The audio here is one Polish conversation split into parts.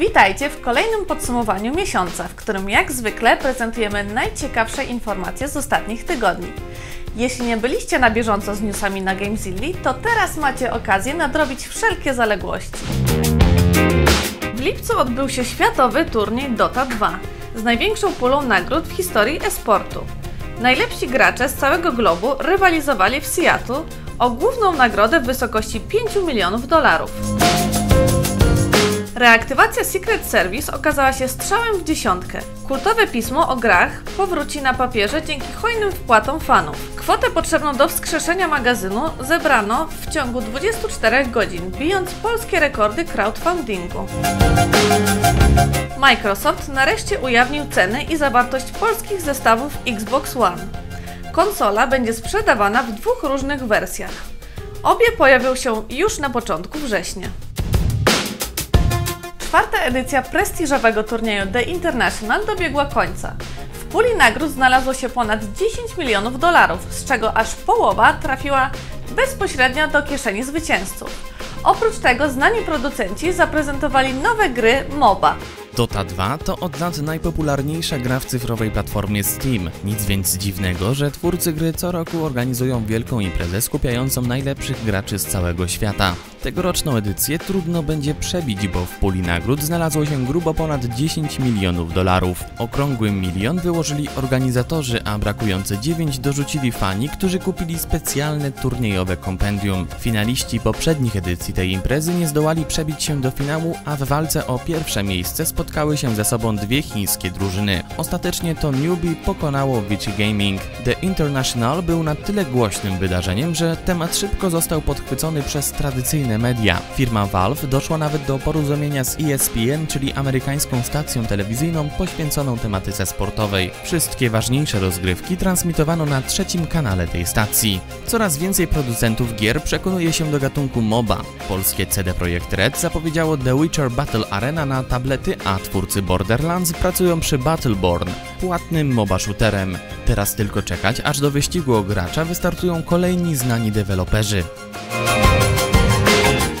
Witajcie w kolejnym podsumowaniu miesiąca, w którym jak zwykle prezentujemy najciekawsze informacje z ostatnich tygodni. Jeśli nie byliście na bieżąco z newsami na Gamezilli, to teraz macie okazję nadrobić wszelkie zaległości. W lipcu odbył się światowy turniej Dota 2 z największą pulą nagród w historii esportu. Najlepsi gracze z całego globu rywalizowali w Seattle o główną nagrodę w wysokości 5 milionów dolarów. Reaktywacja Secret Service okazała się strzałem w dziesiątkę. Kultowe pismo o grach powróci na papierze dzięki hojnym wpłatom fanów. Kwotę potrzebną do wskrzeszenia magazynu zebrano w ciągu 24 godzin, bijąc polskie rekordy crowdfundingu. Microsoft nareszcie ujawnił ceny i zawartość polskich zestawów Xbox One. Konsola będzie sprzedawana w dwóch różnych wersjach. Obie pojawią się już na początku września. Czwarta edycja prestiżowego turnieju The International dobiegła końca. W puli nagród znalazło się ponad 10 milionów dolarów, z czego aż połowa trafiła bezpośrednio do kieszeni zwycięzców. Oprócz tego znani producenci zaprezentowali nowe gry MOBA. Dota 2 to od lat najpopularniejsza gra w cyfrowej platformie Steam. Nic więc dziwnego, że twórcy gry co roku organizują wielką imprezę skupiającą najlepszych graczy z całego świata. Tegoroczną edycję trudno będzie przebić, bo w puli nagród znalazło się grubo ponad 10 milionów dolarów. Okrągły milion wyłożyli organizatorzy, a brakujące 9 dorzucili fani, którzy kupili specjalne turniejowe kompendium. Finaliści poprzednich edycji tej imprezy nie zdołali przebić się do finału, a w walce o pierwsze miejsce spotkały się ze sobą dwie chińskie drużyny. Ostatecznie to Newbie pokonało Vichy Gaming. The International był na tyle głośnym wydarzeniem, że temat szybko został podchwycony przez tradycyjne media. Firma Valve doszła nawet do porozumienia z ESPN, czyli amerykańską stacją telewizyjną poświęconą tematyce sportowej. Wszystkie ważniejsze rozgrywki transmitowano na trzecim kanale tej stacji. Coraz więcej producentów gier przekonuje się do gatunku MOBA. Polskie CD Projekt Red zapowiedziało The Witcher Battle Arena na tablety, a twórcy Borderlands pracują przy Battleborn, płatnym MOBA shooterem. Teraz tylko czekać, aż do wyścigu o gracza wystartują kolejni znani deweloperzy.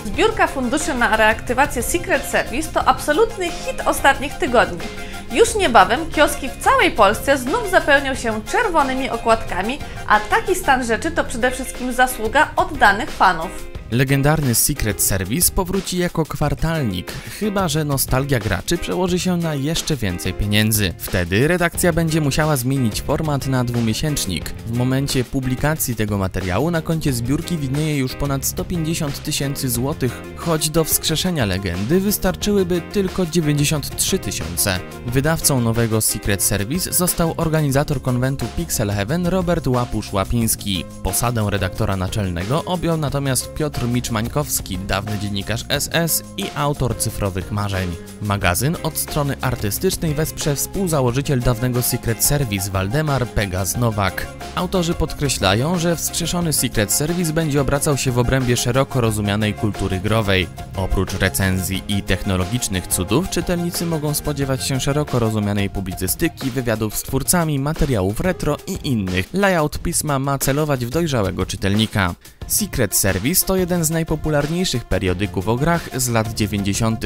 Zbiórka funduszy na reaktywację Secret Service to absolutny hit ostatnich tygodni. Już niebawem kioski w całej Polsce znów zapełnią się czerwonymi okładkami, a taki stan rzeczy to przede wszystkim zasługa oddanych fanów. Legendarny Secret Service powróci jako kwartalnik, chyba że nostalgia graczy przełoży się na jeszcze więcej pieniędzy. Wtedy redakcja będzie musiała zmienić format na dwumiesięcznik. W momencie publikacji tego materiału na koncie zbiórki widnieje już ponad 150 tysięcy złotych, choć do wskrzeszenia legendy wystarczyłyby tylko 93 tysiące. Wydawcą nowego Secret Service został organizator konwentu Pixel Heaven Robert Łapusz-Łapiński. Posadę redaktora naczelnego objął natomiast Piotr Piotr Miczmańkowski, dawny dziennikarz SS i autor cyfrowych marzeń. Magazyn od strony artystycznej wesprze współzałożyciel dawnego Secret Service Waldemar Pegas Nowak. Autorzy podkreślają, że wskrzeszony Secret Service będzie obracał się w obrębie szeroko rozumianej kultury growej. Oprócz recenzji i technologicznych cudów, czytelnicy mogą spodziewać się szeroko rozumianej publicystyki, wywiadów z twórcami, materiałów retro i innych. Layout pisma ma celować w dojrzałego czytelnika. Secret Service to jeden z najpopularniejszych periodyków o grach z lat 90.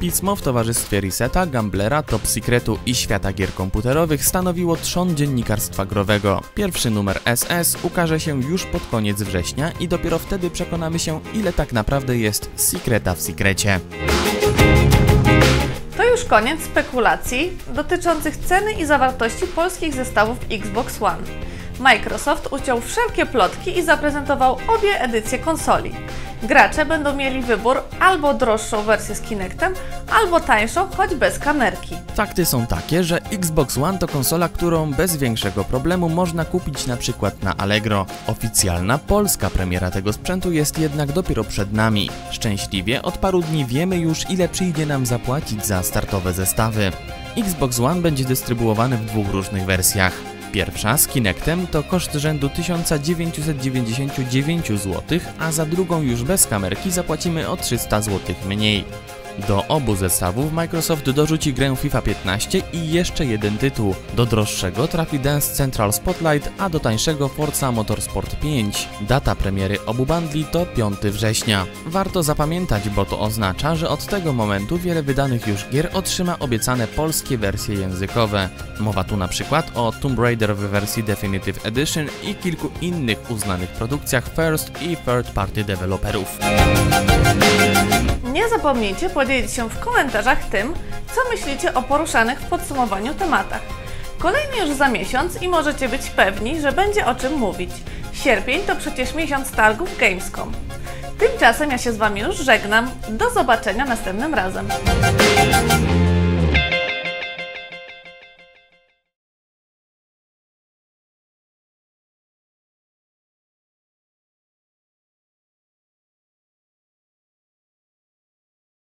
Pismo w towarzystwie Reseta, Gamblera, Top Secretu i świata gier komputerowych stanowiło trzon dziennikarstwa growego. Pierwszy numer SS ukaże się już pod koniec września i dopiero wtedy przekonamy się, ile tak naprawdę jest Secreta w Secrecie. To już koniec spekulacji dotyczących ceny i zawartości polskich zestawów Xbox One. Microsoft uciął wszelkie plotki i zaprezentował obie edycje konsoli. Gracze będą mieli wybór albo droższą wersję z Kinectem, albo tańszą, choć bez kamerki. Fakty są takie, że Xbox One to konsola, którą bez większego problemu można kupić na przykład na Allegro. Oficjalna polska premiera tego sprzętu jest jednak dopiero przed nami. Szczęśliwie od paru dni wiemy już ile przyjdzie nam zapłacić za startowe zestawy. Xbox One będzie dystrybuowany w dwóch różnych wersjach. Pierwsza z Kinectem to koszt rzędu 1999 zł, a za drugą już bez kamerki zapłacimy o 300 zł mniej. Do obu zestawów Microsoft dorzuci grę FIFA 15 i jeszcze jeden tytuł. Do droższego trafi Dance Central Spotlight, a do tańszego Forza Motorsport 5. Data premiery obu bundli to 5 września. Warto zapamiętać, bo to oznacza, że od tego momentu wiele wydanych już gier otrzyma obiecane polskie wersje językowe. Mowa tu na przykład o Tomb Raider w wersji Definitive Edition i kilku innych uznanych produkcjach first i third party deweloperów. Nie zapomnijcie podzielić się w komentarzach tym, co myślicie o poruszanych w podsumowaniu tematach. Kolejny już za miesiąc i możecie być pewni, że będzie o czym mówić. Sierpień to przecież miesiąc targów Gamescom. Tymczasem ja się z Wami już żegnam. Do zobaczenia następnym razem.